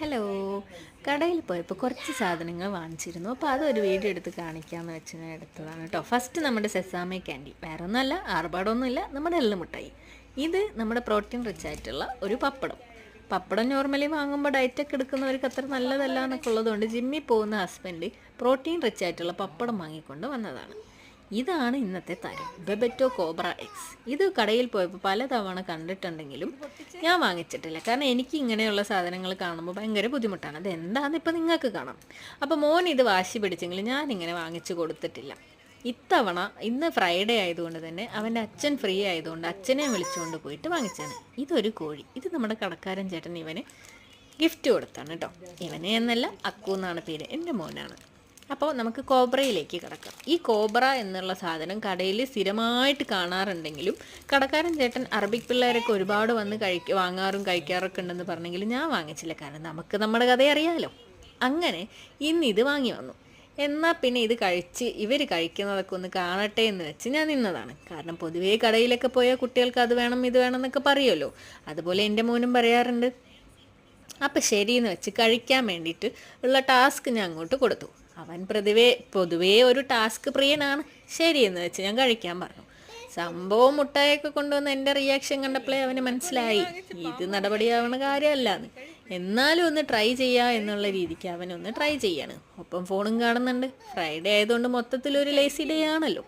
Hello കടയിൽ പോയപ്പോൾ കുറച്ച് സാധനങ്ങൾ വാങ്ങിച്ചിരുന്നു. അപ്പോൾ അതൊരു വീഡിയോ എടുത്ത് കാണിക്കാമെന്ന് വെച്ച് ഞാൻ എടുത്തതാണ് കേട്ടോ. ഫസ്റ്റ് നമ്മുടെ സെസാമേ ക്യാൻഡി വേറെ ഒന്നുമല്ല ആർഭാടമൊന്നുമില്ല നമ്മുടെ എല്ലാം മിഠായി ഇത് നമ്മുടെ പ്രോട്ടീൻ റിച്ച് ആയിട്ടുള്ള ഒരു പപ്പടം. പപ്പടം നോർമലി വാങ്ങുമ്പോൾ ഡയറ്റൊക്കെ എടുക്കുന്നവർക്ക് അത്ര നല്ലതല്ല എന്നൊക്കെ ഉള്ളതുകൊണ്ട് ജിമ്മിൽ പോകുന്ന ഹസ്ബൻഡ് പ്രോട്ടീൻ റിച്ച് ആയിട്ടുള്ള പപ്പടം വാങ്ങിക്കൊണ്ട് വന്നതാണ്. ഇതാണ് ഇന്നത്തെ താരം. ബെബറ്റോ കോബ്ര എക്സ് ഇത് കടയിൽ പോയപ്പോൾ പലതവണ കണ്ടിട്ടുണ്ടെങ്കിലും ഞാൻ വാങ്ങിച്ചിട്ടില്ല. കാരണം എനിക്ക് ഇങ്ങനെയുള്ള സാധനങ്ങൾ കാണുമ്പോൾ ഭയങ്കര ബുദ്ധിമുട്ടാണ്. അത് എന്താണെന്ന് ഇപ്പം നിങ്ങൾക്ക് കാണാം. അപ്പോൾ മോൻ ഇത് വാശി പിടിച്ചെങ്കിലും ഞാൻ ഇങ്ങനെ വാങ്ങിച്ചു കൊടുത്തിട്ടില്ല. ഇത്തവണ ഇന്ന് ഫ്രൈഡേ ആയതുകൊണ്ട് തന്നെ അവന്റെ അച്ഛൻ ഫ്രീ ആയതുകൊണ്ട് അച്ഛനെ വിളിച്ചുകൊണ്ട് പോയിട്ട് വാങ്ങിച്ചാണ് ഇതൊരു കോഴി. ഇത് നമ്മുടെ കടക്കാരൻ ചേട്ടൻ ഇവന് ഗിഫ്റ്റ് കൊടുത്താണ് കേട്ടോ ഇവനെ എന്നല്ല അക്കു എന്നാണ് പേര്. എന്റെ മോനാണ്. അപ്പോൾ നമുക്ക് കോബ്രയിലേക്ക് കിടക്കാം. ഈ കോബ്ര എന്നുള്ള സാധനം കടയിൽ സ്ഥിരമായിട്ട് കാണാറുണ്ടെങ്കിലും കടക്കാരൻ ചേട്ടൻ അറബിക് പിള്ളേരൊക്കെ ഒരുപാട് വന്ന് കഴിക്ക വാങ്ങാറും കഴിക്കാറൊക്കെ ഉണ്ടെന്ന് പറഞ്ഞെങ്കിലും ഞാൻ വാങ്ങിച്ചില്ല. കാരണം നമുക്ക് നമ്മുടെ കഥ അറിയാമല്ലോ അങ്ങനെ ഇന്ന് ഇത് വാങ്ങി വന്നു. എന്നാൽ പിന്നെ ഇത് കഴിച്ച് ഇവർ കഴിക്കുന്നതൊക്കെ ഒന്ന് കാണട്ടെ എന്ന് വെച്ച് ഞാൻ നിന്നതാണ്. കാരണം പൊതുവേ കടയിലൊക്കെ പോയാൽ കുട്ടികൾക്ക് അത് വേണം ഇത് വേണം എന്നൊക്കെ പറയുമല്ലോ. അതുപോലെ എന്റെ മോനും പറയാറുണ്ട്. അപ്പം ശരിയെന്ന് വെച്ച് കഴിക്കാൻ വേണ്ടിയിട്ട് ഉള്ള ടാസ്ക് ഞാൻ അങ്ങോട്ട് കൊടുത്തു. അവൻ പ്രതിവേ പൊതുവേ ഒരു ടാസ്ക് പ്രിയനാണ്. ശരിയെന്ന് വെച്ച് ഞാൻ കഴിക്കാൻ പറഞ്ഞു. സംഭവം മുട്ടായൊക്കെ കൊണ്ടുവന്ന് എന്റെ റിയാക്ഷൻ കണ്ടപ്പോഴേ അവന് മനസ്സിലായി. ഇത് നടപടിയാവണ കാര്യമല്ലാന്ന്. എന്നാലും ഒന്ന് ട്രൈ ചെയ്യാം എന്നുള്ള രീതിക്ക് അവനൊന്ന് ട്രൈ ചെയ്യാണ്. ഒപ്പം ഫോണും കാണുന്നുണ്ട്. ഫ്രൈഡേ ആയതുകൊണ്ട് മൊത്തത്തിൽ ഒരു ലേസി ഡേ ആണല്ലോ.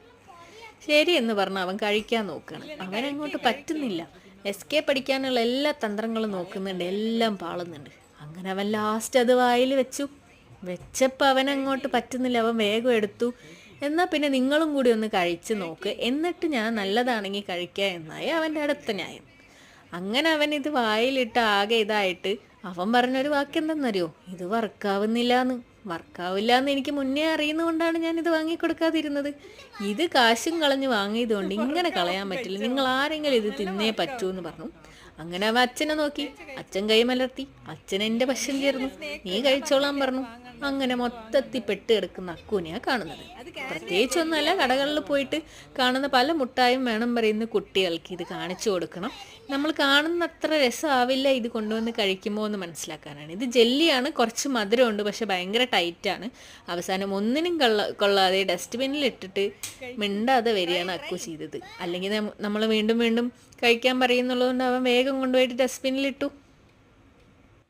ശരി എന്ന് പറഞ്ഞ് അവൻ കഴിക്കാൻ നോക്കുകയാണ് അവൻ അങ്ങോട്ട് പറ്റുന്നില്ല. എസ്കേപ്പ് പഠിക്കാനുള്ള എല്ലാ തന്ത്രങ്ങളും നോക്കുന്നുണ്ട് എല്ലാം പാളുന്നുണ്ട്. അങ്ങനെ അവൻ ലാസ്റ്റ് അത് വായിൽ വെച്ചു. വെച്ചപ്പോൾ അവൻ അങ്ങോട്ട് പറ്റുന്നില്ല അവൻ വേഗം എടുത്തു. എന്നാൽ പിന്നെ നിങ്ങളും കൂടി ഒന്ന് കഴിച്ച് നോക്ക്. എന്നിട്ട് ഞാൻ നല്ലതാണെങ്കിൽ കഴിക്കുക എന്നായി അവന്റെ അടുത്ത ന്യായം. അങ്ങനെ അവൻ ഇത് വായിലിട്ട് ആകെ ഇതായിട്ട് അവൻ പറഞ്ഞൊരു വാക്ക് എന്തെന്നറിയോ ഇത് വർക്കാവുന്നില്ല എന്ന് വർക്കാവില്ല എന്ന് എനിക്ക് മുന്നേ അറിയുന്നതുകൊണ്ടാണ് ഞാൻ ഇത് വാങ്ങിക്കൊടുക്കാതിരുന്നത്. ഇത് കാശും കളഞ്ഞ് വാങ്ങിയതുകൊണ്ട് ഇങ്ങനെ കളയാൻ പറ്റില്ല. നിങ്ങൾ ആരെങ്കിലും ഇത് തിന്നേ പറ്റൂ എന്ന് പറഞ്ഞു. അങ്ങനെ അവൻ അച്ഛനെ നോക്കി. അച്ഛൻ കൈ മലർത്തി. അച്ഛൻ എന്റെ പശം ചേർന്നു. നീ കഴിച്ചോളാൻ പറഞ്ഞു. അങ്ങനെ മൊത്തത്തിൽ പെട്ട് കിടക്കുന്ന അക്കൂനെയാണ് കാണുന്നത്. പ്രത്യേകിച്ചൊന്നുമല്ല കടകളിൽ പോയിട്ട് കാണുന്ന പല മുട്ടായും വേണം പറയുന്ന കുട്ടികൾക്ക്. ഇത് കാണിച്ചു കൊടുക്കണം. നമ്മൾ കാണുന്ന അത്ര രസമാവില്ല ഇത് കൊണ്ടുവന്ന് കഴിക്കുമ്പോൾ എന്ന് മനസ്സിലാക്കാനാണ്. ഇത് ജെല്ലിയാണ് കുറച്ച് മധുരമുണ്ട് പക്ഷെ ഭയങ്കര ടൈറ്റാണ്. അവസാനം ഒന്നിനും കൊള്ള കൊള്ളാതെ ഡസ്റ്റ്ബിന്നിൽ ഇട്ടിട്ട് മിണ്ടാതെ വരികയാണ് അക്കു ചെയ്തത്. അല്ലെങ്കിൽ നമ്മൾ വീണ്ടും വീണ്ടും കഴിക്കാൻ പറയുന്നുള്ളതുകൊണ്ട് അവൻ വേഗം കൊണ്ടുപോയിട്ട് ഡസ്റ്റ്ബിന്നിലിട്ടു